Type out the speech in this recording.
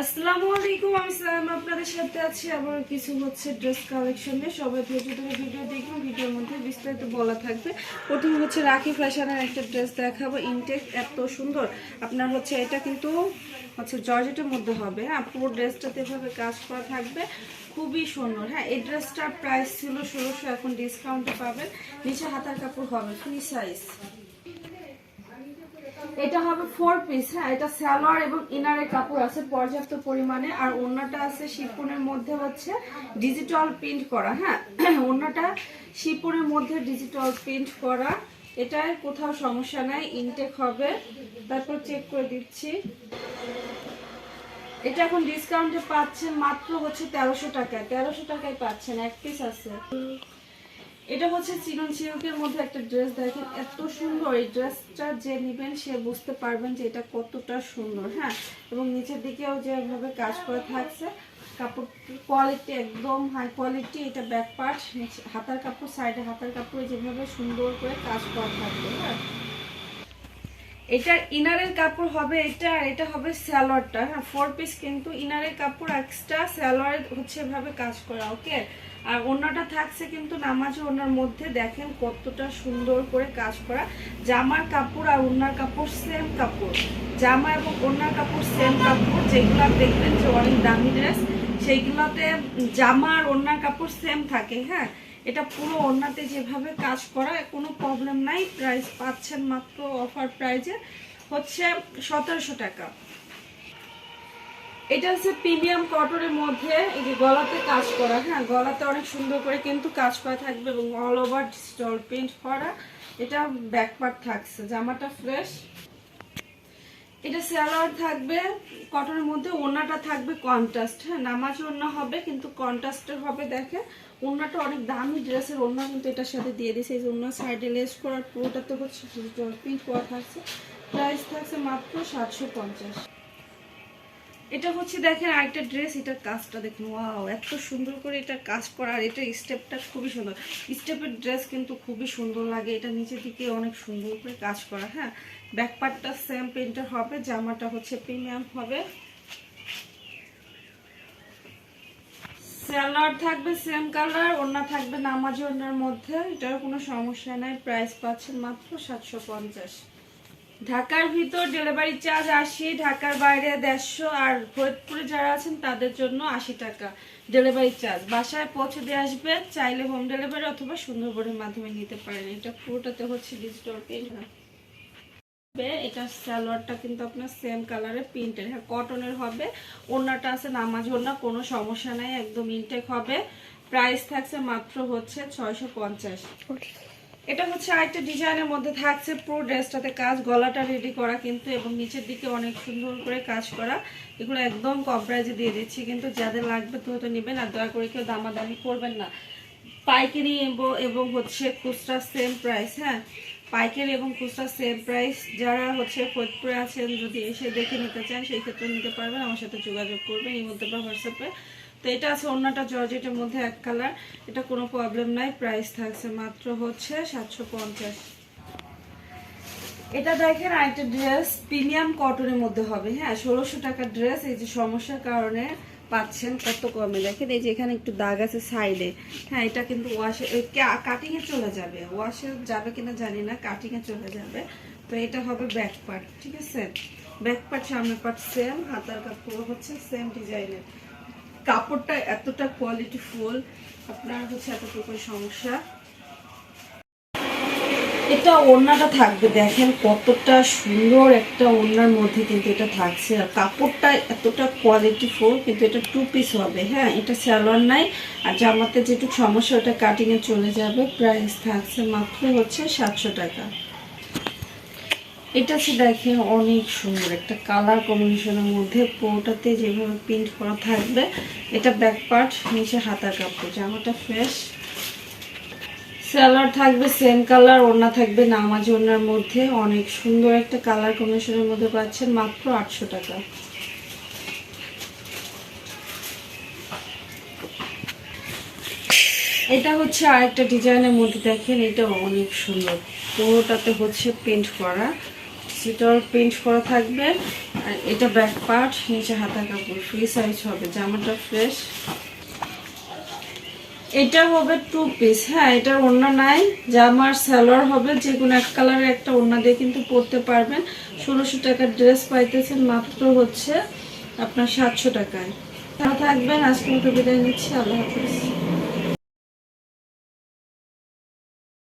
আসসালামু আলাইকুম, আমি সালাম আপনাদের সাথে আছি। আবার কিছু হচ্ছে ড্রেস কালেকশনে সবাই ধৈর্য ধরে ভিডিও দেখুন। ভিডিওর মধ্যে বিস্তারিত বলা থাকবে। প্রথম হচ্ছে রাখি ফ্যাশনের একটা ড্রেস দেখাবো। ইনটেক এত সুন্দর। আপনার হচ্ছে এটা কিন্তু হচ্ছে জর্জেটের মধ্যে হবে। হ্যাঁ পুরো ড্রেসটাতে এভাবে কাজ করা থাকবে। খুবই সুন্দর। হ্যাঁ এই ড্রেসটার প্রাইস ছিল ষোলোশো। এখন ডিসকাউন্টে পাবেন। নিচে হাতার কাপড় হবে ফ্রি সাইজ এটা হবে ফোর পিস হ্যাঁ? এটা সালোয়ার এবং ইনারে কাপড় আছে, পর্যাপ্ত পরিমাণে। আর ওড়নাটা আছে শিপনের মধ্যে হচ্ছে ডিজিটাল প্রিন্ট করা হ্যাঁ? অন্যটা শিপনের মধ্যে ডিজিটাল প্রিন্ট করা। এটার কোথাও সমস্যা নাই ইনটেক হবে। তারপর চেক করে দিচ্ছি। এটা এখন ডিসকাউন্টে পাচ্ছেন মাত্র হচ্ছে তেরোশো টাকায়। তেরোশো টাকায় পাচ্ছেন, এক পিস আছে। এটা হচ্ছে চিরন সিল্কের মধ্যে একটা ড্রেস দেখেন এত সুন্দর। এই ড্রেসটা যে নেবেন, সে বুঝতে পারবেন যে এটা কতটা সুন্দর হ্যাঁ? এবং নিচের দিকেও যেভাবে কাজ করে থাকছে, কাপড় কোয়ালিটি একদম হাই কোয়ালিটি এটা ব্যাক পার্ট হাতার কাপড় সাইডে হাতার কাপড় যেভাবে সুন্দর করে কাজ করা থাকবে হ্যাঁ? এটার ইনারের কাপড় হবে এটা, আর এটা হবে স্যালোয়ারটা হ্যাঁ? ফোর পিস কিন্তু ইনারের কাপড় এক্সট্রা স্যালোয়ার হচ্ছে এভাবে কাজ করা ওকে আর ওনাটা থাকছে কিন্তু নামাজে ওনার মধ্যে দেখেন কতটা সুন্দর করে কাজ করা। জামার কাপড় আর ওনার কাপড় সেম কাপড়। জামা এবং ওনার কাপড় সেম কাপড়, যেগুলো দেখবেন যে অনেক দামি ড্রেস সেইগুলোতে জামা আর ওনার কাপড় সেম থাকে হ্যাঁ? এটা পুরো ওড়নাতে যেভাবে কাজ করা, কোনো প্রবলেম নাই। প্রাইস পাচ্ছেন মাত্র অফার প্রাইজে হচ্ছে সতেরোশো টাকা। এটা হচ্ছে প্রিমিয়াম কটনের মধ্যে এই যে গলাতে কাজ করা হ্যাঁ? গলাতে অনেক সুন্দর করে কিন্তু কাজ করা থাকবে এবং অল ওভার স্টল প্রিন্ট করা। এটা ব্যাক পার্ট থাকছে, জামাটা ফ্রেশ এটা সালোয়ার থাকবে, কটনের মধ্যে ওড়নাটা থাকবে কন্ট্রাস্ট হ্যাঁ? নামাজ ওড়না হবে, কিন্তু কন্ট্রাস্টের হবে, দেখে। ওড়নাটা অনেক দামি ড্রেসের ওড়না কিন্তু এটার সাথে দিয়ে দিয়েছে। এই যে ওড়না সাইডে লেস করার পুরোটা তো হচ্ছে প্রিন্ট করা থাকছে। প্রাইস থাকছে মাত্র সাতশো পঞ্চাশ। এটা হচ্ছে দেখেন আরেকটা ড্রেস এটার কাজটা দেখুন ওয়াও এত সুন্দর করে এটা কাজ করা, আর এটা স্টেপটা খুবই সুন্দর। স্টেপের ড্রেস কিন্তু খুবই সুন্দর লাগে, এটা নিচের দিকে অনেক সুন্দর করে কাজ করা হ্যাঁ? ব্যাক পার্টটা সেম প্রিন্টার হবে, জামাটা হচ্ছে প্রিমিয়াম হবে। স্যালাড থাকবে সেম কালার ওড়না থাকবে নামাজি ওড়নার মধ্যে এটার কোনো সমস্যা নাই প্রাইস পাচ্ছেন মাত্র সাতশো পঞ্চাশ। ঢাকার ভিতর ডেলিভারি চার্জ আশি, ঢাকার বাইরে দেড়শো, আর ফরিদপুরে যারা আছেন তাদের জন্য আশি টাকা ডেলিভারি চার্জ বাসায় পৌঁছে দিয়ে আসবে, চাইলে হোম ডেলিভারি অথবা সুন্দরবনের মাধ্যমে নিতে পারেন। এটা পুরোটাতে হচ্ছে ডিজিটাল প্রিন্ট এটা সালোয়ারটা কিন্তু আপনার সেম কালারের প্রিন্টের হ্যাঁ কটনের হবে। ওড়নাটা আছে নামাজ ওড়না, কোনো সমস্যা নাই, একদম ইনটেক হবে। প্রাইস থাকছে মাত্র হচ্ছে ছয়শো পঞ্চাশ। এটা হচ্ছে আরেকটা ডিজাইনের মধ্যে থাকছে পুরো ড্রেসটাতে কাজ, গলাটা রেডি করা কিন্তু এবং নিচের দিকে অনেক সুন্দর করে কাজ করা। এগুলো একদম কম প্রাইজে দিয়ে দিচ্ছি, কিন্তু যাদের লাগবে তো তো নেবেন আর দয়া করে কেউ দামাদামি করবেন না। পাইকারি এবং হচ্ছে খুচরা সেম প্রাইস হ্যাঁ? পাইকারি এবং খুচরা সেম প্রাইস যারা হচ্ছে ফরিদপুরে আছেন, যদি এসে দেখে নিতে চান, সেই ক্ষেত্রে নিতে পারবেন। আমার সাথে যোগাযোগ করবেন, এই মধ্যে বা হোয়াটসঅ্যাপে। তো এটা আছে অন্যটা জর্জেটের মধ্যে এক কালার। এটা কোনো প্রবলেম নাই প্রাইস থাকছে মাত্র হচ্ছে সাতশো পঞ্চাশ। এটা দেখেন আরেকটা ড্রেস প্রিমিয়াম কটনের মধ্যে হবে। হ্যাঁ ষোলোশো টাকার ড্রেস এই যে সমস্যার কারণে পাচ্ছেন কত কমে। দেখেন এই যে এখানে একটু দাগ আছে সাইডে হ্যাঁ এটা কিন্তু ওয়াশে কাটিং এ চলে যাবে। ওয়াশে যাবে কিনা জানি না কাটিং এ চলে যাবে। তো এটা হবে ব্যাক পার্ট ঠিক আছে? ব্যাক পার্ট সামনের পার্ট সেম হাতার কাপড় হচ্ছে সেম ডিজাইনের কাপড়টা এতটা কোয়ালিটি ফুল আপনার হচ্ছে এতটুকু সমস্যা। এটা ওড়নাটা থাকবে, দেখেন কতটা সুন্দর একটা ওড়নার মধ্যে কিন্তু এটা থাকছে। আর কাপড়টা এতটা কোয়ালিটি ফুল কিন্তু এটা টু পিস হবে হ্যাঁ? এটা স্যালোয়ার নাই, আর জামাতে যেটুকু সমস্যা, ওটা কাটিংয়ে চলে যাবে। প্রাইস থাকছে মাত্র হচ্ছে সাতশো টাকা। এটা হচ্ছে দেখে অনেক সুন্দর একটা কালার কম্বিনেশনের মধ্যে পুরোটাতে যেভাবে প্রিন্ট করা থাকবে, এটা ব্যাক পার্ট নিচে হাতার কাপড়, জামাটা ফ্রেশ সালোয়ার থাকবে সেম কালার ওড়না থাকবে নামাজ ওড়নার মধ্যে। অনেক সুন্দর একটা কালার কম্বিনেশনের মধ্যে পাচ্ছেন মাত্র আটশো টাকা। এটা হচ্ছে আরেকটা ডিজাইনের মধ্যে দেখেন এটা অনেক সুন্দর। পুরোটাতে হচ্ছে প্রিন্ট করা। সেটার প্রিন্ট করা থাকবে। আর এটা ব্যাক পার্ট নিচে হাতা কাপড় ফ্রি সাইজ হবে, জামাটা ফ্রেশ এটা হবে টু পিস হ্যাঁ এটা ওড়না নাই জামার সালোয়ার হবে যে কোনো এক কালারের একটা ওড়না দিয়ে কিন্তু পরতে পারবেন। ষোলোশো টাকার ড্রেস পাইতেছেন মাত্র হচ্ছে আপনার সাতশো টাকায়। থাকবেন আজকে মতো বিদায় নিচ্ছি, আল্লাহ হাফিজ।